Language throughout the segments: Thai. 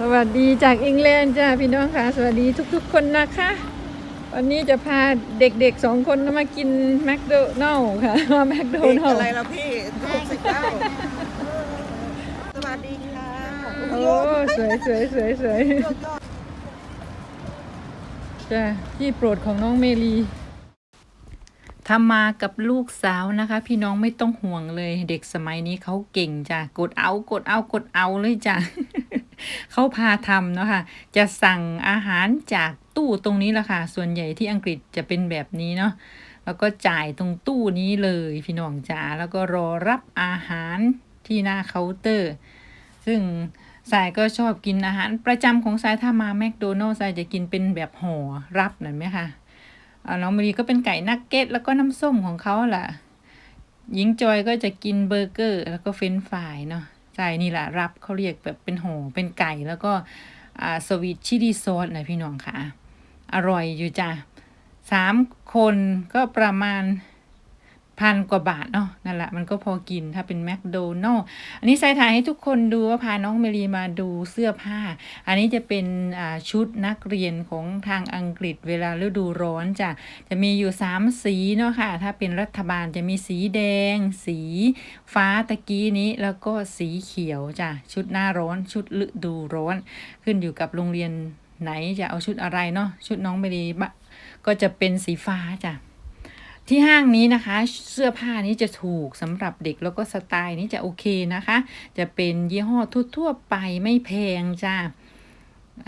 สวัสดีจากอังกฤษจ้าพี่น้องค่ะ สวัสดีทุกๆคนนะคะ วันนี้จะพาเด็กๆสองคนมากินแมคโดนัลล์ค่ะมาแมคโดเด็กนัลอะไรล์แล้วพี่หกสิบเก้าสวัสดีค่ะโอ้สวยสวยสวยสวยจ้าที่โปรดของน้องเมลีทำมากับลูกสาวนะคะ พี่น้องไม่ต้องห่วงเลย เด็กสมัยนี้เขาเก่งจ้ะกดเอากดเอากดเอาเลยจ้ะ เขาพาทำเนาะค่ะ จะสั่งอาหารจากตู้ตรงนี้แหละค่ะ ส่วนใหญ่ที่อังกฤษจะเป็นแบบนี้เนาะแล้วก็จ่ายตรงตู้นี้เลยพี่น้องจ๋าแล้วก็รอรับอาหารที่หน้าเคาน์เตอร์ ซึ่งสายก็ชอบกินอาหารประจำของสายถ้ามาแมคโดนัลล์สายจะกินเป็นแบบห่อรับหนั่นไหมคะอ่าน้องมรีก็เป็นไก่นักเก็ตแล้วก็น้ำส้มของเขาแหละหญิงจอยก็จะกินเบอร์เกอร์ แล้วก็เฟรนฟรายเนาะ ใช่นี่แหละรับเขาเรียกแบบเป็นหอเป็นไก่แล้วก็สวีทชิลีซอสนะพี่น้องค่ะ อร่อยอยู่จ้ะสามคนก็ประมาณ พันกว่าบาทเนาะนั่นแหละมันก็พอกินถ้าเป็นแมคโดนัลล์อันนี้ใส่ถ่ายให้ทุกคนดูว่าพาน้องเมลีมาดูเสื้อผ้า อันนี้จะเป็นชุดนักเรียนของทางอังกฤษเวลาฤดูร้อนจ้ะจะมีอยู่สามสีเนาะค่ะ ถ้าเป็นรัฐบาลจะมีสีแดง สีฟ้าตะกี้นี้แล้วก็สีเขียวจ้ะชุดหน้าร้อนชุดฤดูร้อน ขึ้นอยู่กับโรงเรียนไหนจะเอาชุดอะไรเนาะชุดน้องเมลีก็จะเป็นสีฟ้าจ้ะ ที่ห้างนี้นะคะ เสื้อผ้านี้จะถูกสำหรับเด็กแล้วก็สไตล์นี้จะโอเคนะคะ จะเป็นยี่ห้อทั่วๆไปไม่แพงจ้า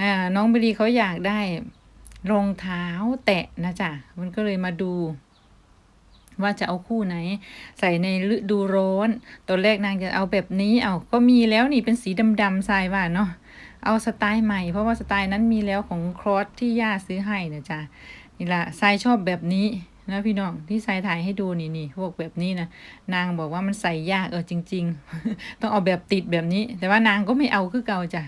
อ่าน้องเบรีเขาอยากได้รองเท้าแตะนะจ๊ะมันก็เลยมาดูว่าจะเอาคู่ไหน ใส่ในฤดูร้อนตอนแรกนางจะเอาแบบนี้เอาก็มีแล้วนี่เป็นสีดำๆทรายว่าเนาะเอาสไตล์ใหม่เพราะว่าสไตล์นั้นมีแล้วของครอสที่ย่าซื้อให้นะจ๊ะนี่ละทรายชอบแบบนี้ นะพี่น้องที่ใส่ถ่ายให้ดูนี่นี่พวกแบบนี้นะนางบอกว่ามันใส่ยากเออจริง ๆ ต้องเอาแบบติดแบบนี้ แต่ว่านางก็ไม่เอาคือเก่าจ้ะ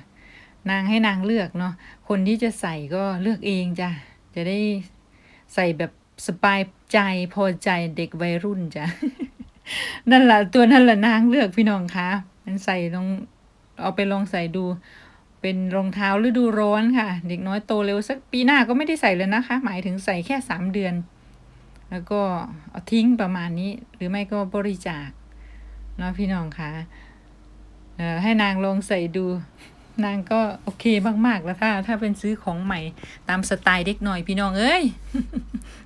นางให้นางเลือกเนาะคนที่จะใส่ก็เลือกเองจ้ะจะได้ใส่แบบสบายใจพอใจเด็กวัยรุ่นจ้ะนั่นแหละตัวนั่นแหละนางเลือกพี่น้องคะมันใส่ลองเอาไปลองใส่ดู เป็นรองเท้าฤดูร้อนค่ะ เด็กน้อยโตเร็วสักปีหน้าก็ไม่ได้ใส่เลยนะคะ หมายถึงใส่แค่สามเดือน แล้วก็เอาทิ้งประมาณนี้ หรือไม่ก็บริจาคเนาะพี่น้องคะเออให้นางลองใส่ดู นางก็โอเคมากๆแล้วถ้า ถ้าเป็นซื้อของใหม่ตามสไตล์เด็กหน่อยพี่น้องเอ้ย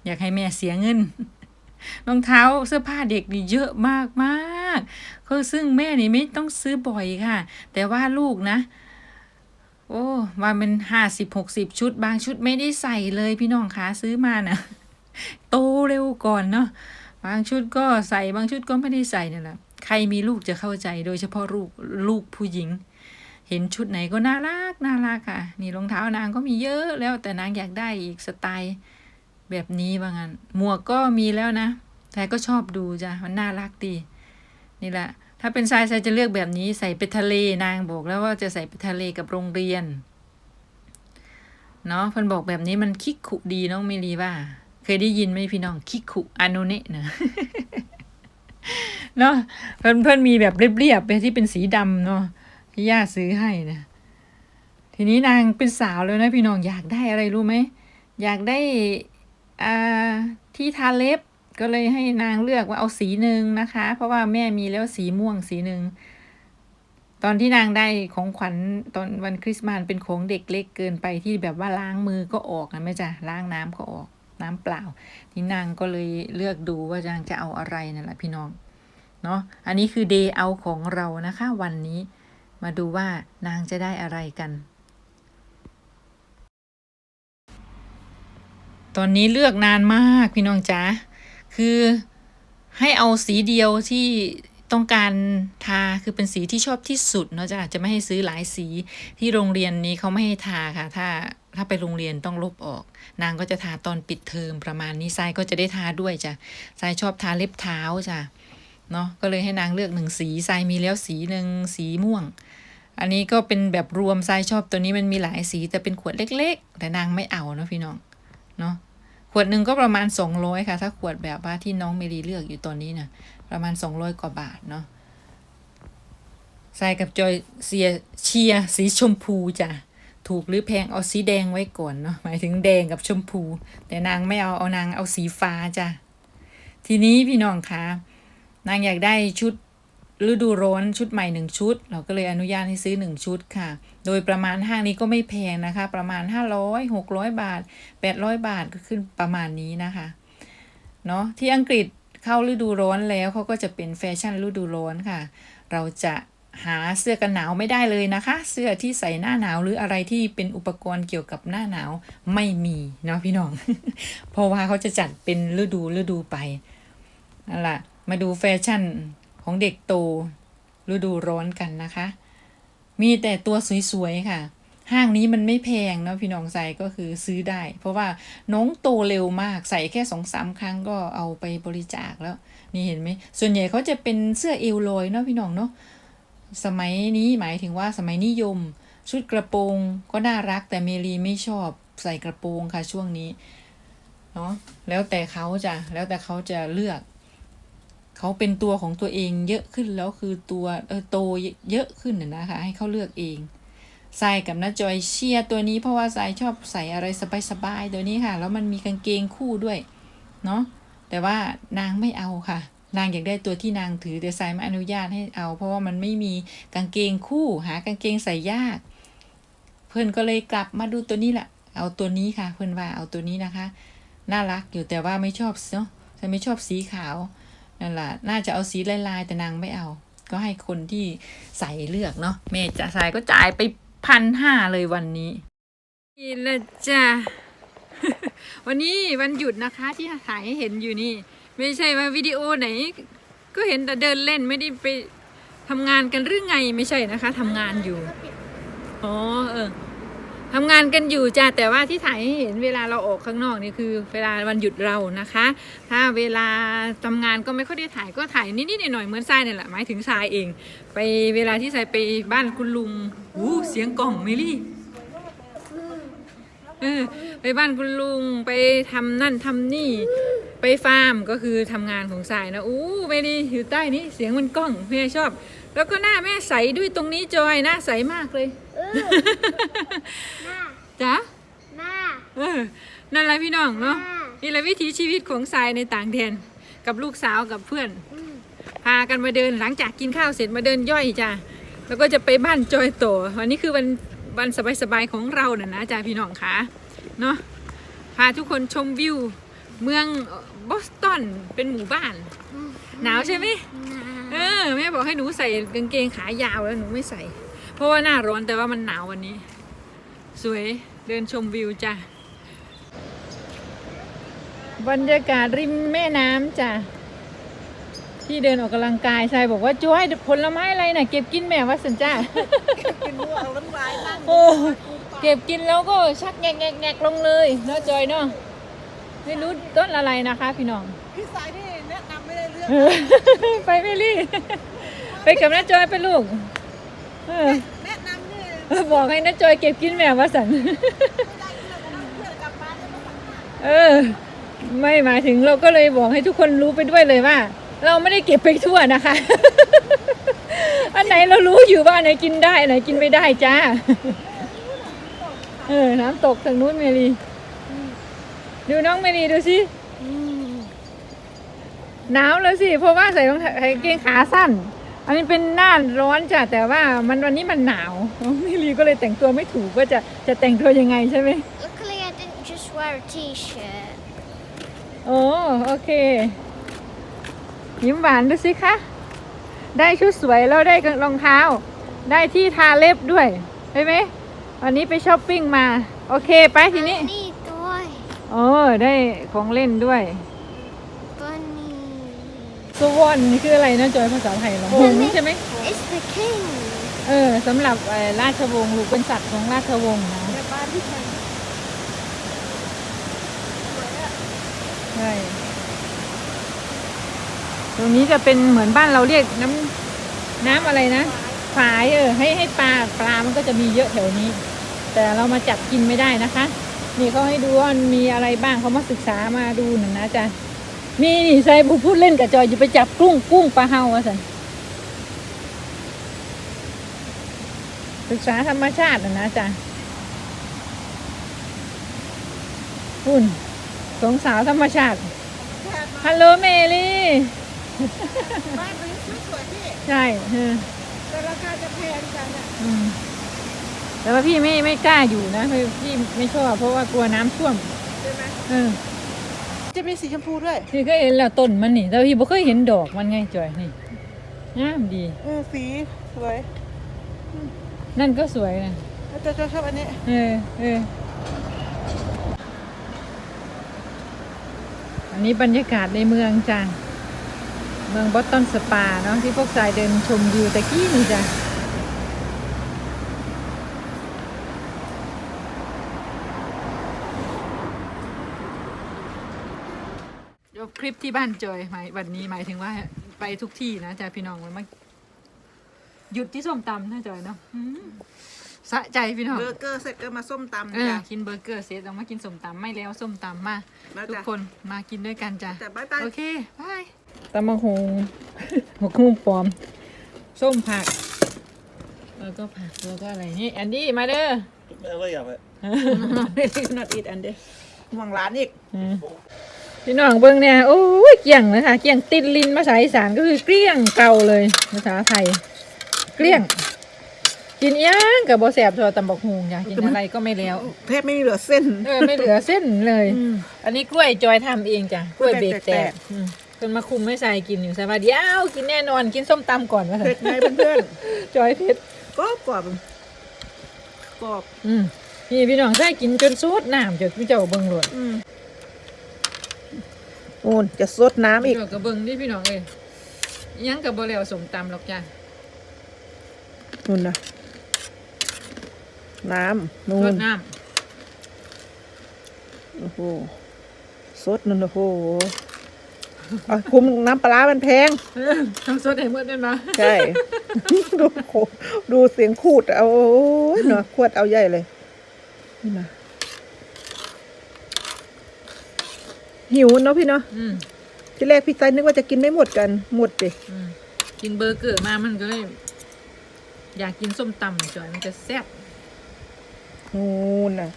อยากให้แม่เสียเงินรองเท้าเสื้อผ้าเด็กนี่เยอะมากมากก็ซึ่งแม่นี่ไม่ต้องซื้อบ่อยค่ะ แต่ว่าลูกนะ โอ้ว่ามันห้าสิบหกสิบชุด บางชุดไม่ได้ใส่เลยพี่น้องคะซื้อมานะ โตเร็วก่อนเนาะบางชุดก็ใส่บางชุดก็ไม่ได้ใส่นี่แหละใครมีลูกจะเข้าใจโดยเฉพาะลูกลูกผู้หญิง เห็นชุดไหนก็น่ารักน่ารักค่ะ นี่รองเท้านางก็มีเยอะแล้วแต่นางอยากได้อีกสไตล์แบบนี้ว่างั้นหมวกก็มีแล้วนะแต่ก็ชอบดูจ้ะมันน่ารักดี นี่แหละ ถ้าเป็นทรายทรายจะเลือกแบบนี้ใส่ไปทะเลนางบอกแล้วว่าจะใส่ไปทะเลกับโรงเรียนเนาะเพิ่นบอกแบบนี้มันคิกขุดีน้องเมลีว่า ยได้ยินไหมพี่น้องคิกุอานุเนะเนะเนาะเพิ่อนเพิ่นมีแบบเรียบๆไปที่เป็นสีดำเนาะที่ย่าซื้อให้นะทีนี้นางเป็นสาวแล้วนะพี่น้องอยากได้อะไรรู้ไหมอยากได้อ่าที่ทาเล็บก็เลยให้นางเลือกว่าเอาสีหนึ่งนะคะ เพราะว่าแม่มีแล้วสีม่วงสีหนึ่งตอนที่นางได้ของขวัญตอนวันคริสต์มาสเป็นของเด็กเล็กเกินไปที่แบบว่าล้างมือก็ออกนะแม่จ้ะล้างน้ำก็ออก น้ำเปล่าที่นางก็เลยเลือกดูว่านางจะเอาอะไรนั่นแหละพี่น้องเนาะอันนี้คือเดย์เอาของเรานะคะ วันนี้มาดูว่านางจะได้อะไรกัน ตอนนี้เลือกนานมากพี่น้องจ๋าคือให้เอาสีเดียวที่ต้องการทาคือเป็นสีที่ชอบที่สุดเนาะจ้ะจะไม่ให้ซื้อหลายสีที่โรงเรียนนี้เขาไม่ให้ทาค่ะ ถ้า ถ้าไปโรงเรียนต้องลบออก นางก็จะทาตอนปิดเทอมประมาณนี้ทรายก็จะได้ทาด้วยจ้ะทรายชอบทาเล็บเท้าจ้ะเนาะก็เลยให้นางเลือกหนึ่งสีทรายมีแล้วสีหนึ่งสีม่วง อันนี้ก็เป็นแบบรวมทรายชอบตัวนี้มันมีหลายสีแต่เป็นขวดเล็ก ๆ แต่นางไม่เอาเนาะพี่น้องเนาะขวดหนึ่งก็ประมาณ200ค่ะ ถ้าขวดแบบว่าที่น้องเมลีเลือกอยู่ตอนนี้นะประมาณ200กว่าบาทเนาะทรายกับจอยเสียเชียสีชมพูจ้ะ ถูกหรือแพงเอาสีแดงไว้ก่อนเนาะหมายถึงแดงกับชมพู แต่นางไม่เอาเอานางเอาสีฟ้าจ้ะทีนี้พี่น้องคะนางอยากได้ชุดฤดูร้อนชุดใหม่หนึ่งชุด เราก็เลยอนุญาตให้ซื้อหนึ่งชุดค่ะ โดยประมาณห้างนี้ก็ไม่แพงนะคะ ประมาณ500 600บาท800บาทก็ขึ้นประมาณนี้นะคะเนาะที่อังกฤษเข้าฤดูร้อนแล้วเขาก็จะเป็นแฟชั่นฤดูร้อนค่ะ เราจะ หาเสื้อกันหนาวไม่ได้เลยนะคะ เสื้อที่ใส่หน้าหนาวหรืออะไรที่เป็นอุปกรณ์เกี่ยวกับหน้าหนาวไม่มีเนาะพี่น้อง เพราะว่าเขาจะจัดเป็นฤดูฤดูไปนั่นแหละมาดูแฟชั่นของเด็กโตฤดูร้อนกันนะคะ มีแต่ตัวสวยๆค่ะ ห้างนี้มันไม่แพงเนาะพี่น้องใส่ก็คือซื้อได้ เพราะว่าน้องโตเร็วมากใส่แค่สองสามครั้งก็เอาไปบริจาคแล้ว นี่เห็นไหมส่วนใหญ่เขาจะเป็นเสื้อเอวลอยเนาะพี่น้องเนาะ สมัยนี้หมายถึงว่าสมัยนิยม ชุดกระโปรงก็น่ารักแต่เมลีไม่ชอบใส่กระโปรงค่ะช่วงนี้เนาะแล้วแต่เขาจะแล้วแต่เขาจะเลือก เขาเป็นตัวของตัวเองเยอะขึ้นแล้วคือตัวเออโตเยอะขึ้นน่ะนะคะ ให้เขาเลือกเองทรายกับน้าจอยเชียร์ตัวนี้เพราะว่าทรายชอบใส่อะไรสบายๆตัวนี้ค่ะ แล้วมันมีกางเกงคู่ด้วย เนาะแต่ว่านางไม่เอาค่ะ นางอยากได้ตัวที่นางถือแต่ทรายไม่อนุญาตให้เอา เพราะว่ามันไม่มีกางเกงคู่ หากางเกงใส่ยาก เพื่อนก็เลยกลับมาดูตัวนี้แหละ เอาตัวนี้ค่ะ เพื่อนว่าเอาตัวนี้นะคะ น่ารักอยู่แต่ว่าไม่ชอบเนาะฉันไม่ชอบสีขาวนั่นแหละน่าจะเอาสีลายๆแต่นางไม่เอา ก็ให้คนที่ใส่เลือกเนาะแม่จะใส่ก็จ่ายไปพันห้าเลยวันนี้นี่ละจ้ะวันนี้วันหยุดนะคะที่ถ่ายให้เห็นอยู่นี่ ไม่ใช่ว่าวิดีโอไหน ก็เห็นแต่เดินเล่นไม่ได้ไปทำงานกันหรือไงไม่ใช่นะคะทำงานอยู่อ๋อเออทำงานกันอยู่จ้ะแต่ว่าที่ถ่ายให้เห็นเวลาเราออกข้างนอกนี่คือ เวลาวันหยุดเรานะคะ ถ้าเวลาทำงานก็ไม่ค่อยได้ถ่ายก็ถ่ายนิดๆหน่อยๆเหมือนทรายเนี่ยแหละหมายถึงทรายเอง ไปเวลาที่ทรายไปบ้านคุณลุงอู้เสียงกล่องเมลี่เออไปบ้านคุณลุงไปทำนั่นทำนี่ ไปฟาร์มก็คือทำงานของทรายนะอู้เมลี่อยู่ใต้นี้เสียงมันกล้องแม่ชอบ แล้วก็หน้าแม่ใสด้วยตรงนี้จอยหน้าใสมากเลยแม่จ้ะแม่เออนั่นแหละพี่น้องเนาะแม่นี่แหละวิถีชีวิตของทรายในต่างแดนกับลูกสาวกับเพื่อนอืมพากันมาเดินหลังจากกินข้าวเสร็จมาเดินย่อยจ้ะแล้วก็จะไปบ้านจอยโตวันนี้คือวันวันสบายๆของเราน่ะนะจ้ะพี่น้องคะเนาะพาทุกคนชมวิว เมืองบอสตันเป็นหมู่บ้าน หนาวใช่ไหมเออแม่บอกให้หนูใส่กางเกงขายาวแล้วหนูไม่ใส่ เพราะว่าหน้าร้อนแต่ว่ามันหนาววันนี้ สวยเดินชมวิวจ้ะบรรยากาศริมแม่น้ำจ้ะที่เดินออกกำลังกายชายบอกว่าจ้อยผลไม้อะไรน่ะ เก็บกินแม่ว่าสันจ้ากินวัวเอาน้ำลายนั่งโอ้เก็บกินแล้วก็ชักแงกแงกแงกลงเลยเนาะจอยเนาะ ไม่รู้ต้นอะไรนะคะ พี่น้อง พี่สายนี่แนะนำไม่ได้เรื่องเออไปไม่รีไปกับน้าจอยไปลูกเออแนะนำนี่บอกให้น้าจอยเก็บกินแม่ว่าสันไม่ได้เรื่องของเพื่อนกลับบ้านจะมาสัมภาษณ์เออ ไม่หมายถึงเราก็เลยบอกให้ทุกคนรู้ไปด้วยเลยว่า เราไม่ได้เก็บไปทั่วนะคะ อันไหนเรารู้อยู่ว่าอันไหนกินได้อันไหนกินไม่ได้จ้า เออ น้ำตกทางนู้นเมลี ดูน้องเมลีดูสิหนาวแล้วสิ เพราะว่าใส่รองเท้าใส่กางเกงขาสั้น อันนี้เป็นหน้าร้อนจ้ะแต่ว่ามันวันนี้มันหนาวน้องเมลีก็เลยแต่งตัวไม่ถูกว่าจะจะแต่งตัวยังไงใช่ไหม Luckily I didn't just wear a t-shirt โอ้โอเค ยิ้มหวานดูสิคะ ได้ชุดสวยแล้วได้รองเท้า ได้ที่ทาเล็บด้วยใช่ไหมวันนี้ไปช้อปปิ้งมา โอเค ไปทีนี้นี่ตั วโอ้ได้ของเล่นด้วยตัวนี้สวอนนี่คืออะไรนะจอยภาษาไทยเหรอหงส์ใช่ไหม It's the king เออสำหรับเอ่อราชวงศ์ลูกเป็นสัตว์ของราชวงศ์นะในบ้านที่ใครใช่ตรงนี้จะเป็นเหมือนบ้านเราเรียกน้ำน้ำอะไรนะ ฝายเออให้ให้ปลาปลามันก็จะมีเยอะแถวนี้ แต่เรามาจับกินไม่ได้นะคะ นี่เขาให้ดูว่ามันมีอะไรบ้างเขามาศึกษามาดูหน่อยนะจ๊ะมีนี่ใส่บูพูดเล่นกับจอยอยู่ไปจับกุ้งกุ้งปลาเฮาอะสันศึกษาธรรมชาตินะนะจ๊ะคุณสองสาวธรรมชาติ ฮัลโหลเมลี่บ้านนี้สวยๆพี่ ใช่เออแต่ราคาจะแพงจังอะอืม แต่ว่าพี่ไม่ไม่กล้าอยู่นะพี่พี่ไม่ชอบเพราะว่ากลัวน้ำท่วมใช่ไหมเออจะมีสีชมพูด้วยพี่ก็เห็นแล้วต้นมันนี่ แต่พี่บ่เคยเห็นดอกมันไงจอยนี่งามดี เออสีสวยนั่นก็สวยนะแล้วจะชอบอันนี้ เออเอออันนี้บรรยากาศในเมืองจ้ะเมืองบอสตันสปาเนาะที่พวกสายเดินชมวิวตะกี้นี่จ้ะเดี๋ยว คลิปที่บ้านจอยหมายวันนี้หมายถึงว่าไปทุกที่นะจ้ะพี่น้องมันมาหยุดที่ส้มตำนะจอยเนาะอืมสะใจพี่น้อง เบอร์เกอร์เสร็จก็มาส้มตำเออจ้ะ กินเบอร์เกอร์เสร็จเรามากินส้มตำไม่แล้วส้มตำมาแล้วทุกจ้ะคนมากินด้วยกันจ้ะแต่บ๊ายบาย โอเคบายตำมะฮงหัวกุ้งปลอม ส้มผัก แล้วก็ผักแล้วก็อะไรนี่แอนดี้มาเด้อ Eller jag vet. not eat อันเด้อห่วงร้านอีก อืม พี่น้องเบิ้งเนี่ยโอ้ยเกลี่ยงนะคะเกลี่ยงติดลินภาษาอีสานก็คือเกลี้ยงเก่าเลยภาษาไทย เกลี้ยง กินย่างกับบแสบตัวตำบักฮงอยากกินอะไรก็ไม่แล้วแทบไม่มีเหลือเส้นเออไม่เหลือเส้นเลยอืมอันนี้กล้วยจอยทำเองจ้ะกล้วยเบรกแตแตกกอืมเพิ่นมาคุมไม่ใส่กินอยู่สวัสดีอ้าวกินแน่นอนกินส้มตำก่อนวะเผ็ดไงเพื่อนจอยเผ็ดๆกรอบกรอบกรอบอืมนี่พี่น้องใส่กินจนซูดน้ำจนพี่เจ้าเบิ่งโลด อืมโอ้นจะซดน้ำอีกเจ้าก็เบิ่งดิพี่น้องเอ้ยอิหยังกับบ่แล้วส้มตำหรอกจ้ะนู่นนะน้ำนู่รนดน้โอ้โหซดนู่นโอ้โหเอาคุมน้ำปลาร้ามันแพงำเออต้องสดให้หมดด้วยนะใช่ ดูโหดูเสียงขูดเอาโอ้ยเนาะขวดเอาใหญ่เลยนี่นะ หิวเนาะพี่เนาะอืมที่แรกพี่ไซนึกว่าจะกินไม่หมดกันหมดดิอืมกินเบอร์เกอร์มามันก็เลยอยากกินส้มตำจอยมันจะแซ่บนู่นน่ะ